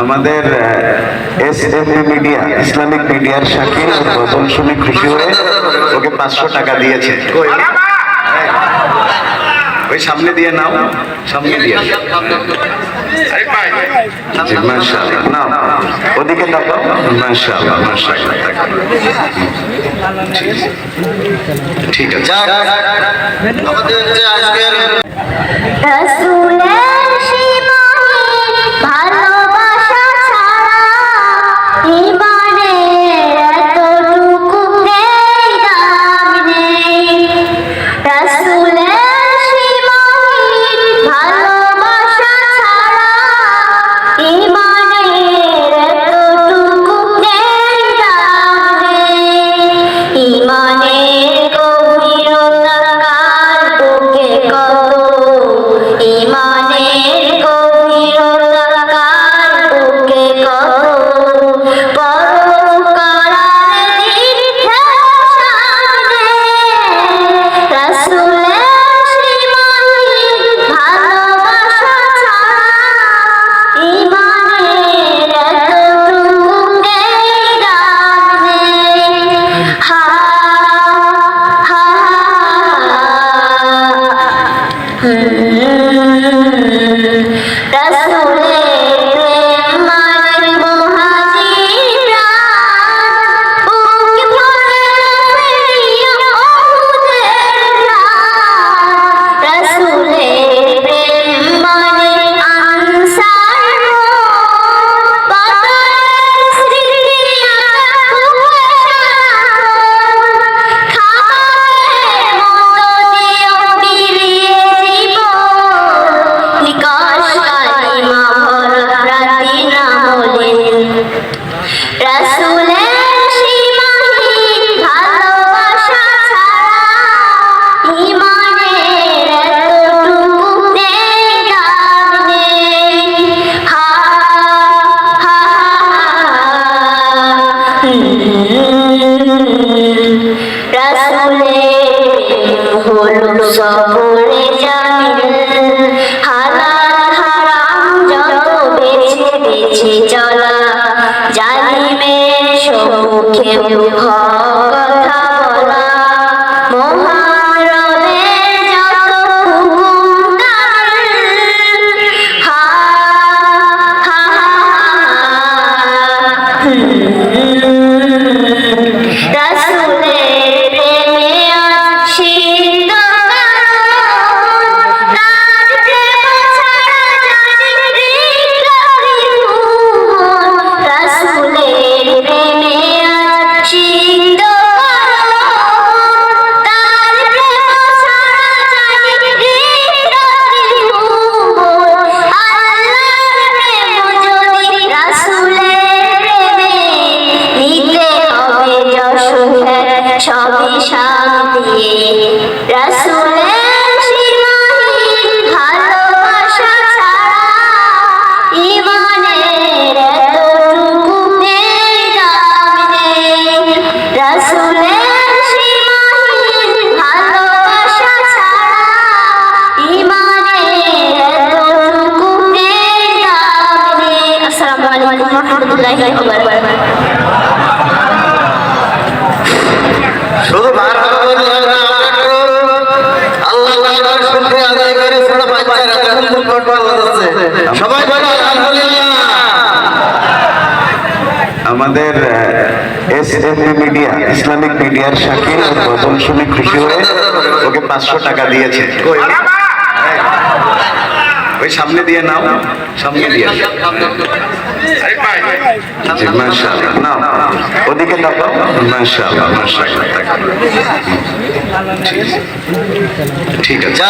আমাদের S M media Islamic মিডিয়ার শাকিল প্রথম শুনে খুশি হয়ে ওকে পাঁচশো টাকা দিয়েছে। ওই সামনে দিয়ে নাও সামনে দিয়ে ওদিকে তাকাও। মাশাআল্লাহ ঠিক আছে। আমাদের যে হ্যাঁ, রাখলে হলো সবরে জামিল হালাল হারাম যত বেছে বেছে চলা। জালিমের সম্মুখে ভয় সবই সাপ দিয়ে রসুলের Assalamualaikum warahmatullahi wabarakatuh. আমাদের এস এম মিডিয়া ইসলামিক মিডিয়ার শাকিল প্রথম শুনে খুশি হয়ে ওকে পাঁচশো টাকা দিয়েছে। ওই সামনে দিয়ে নাও। সামনে দিয়ে নাও। ওদিকে ঠিক আছে।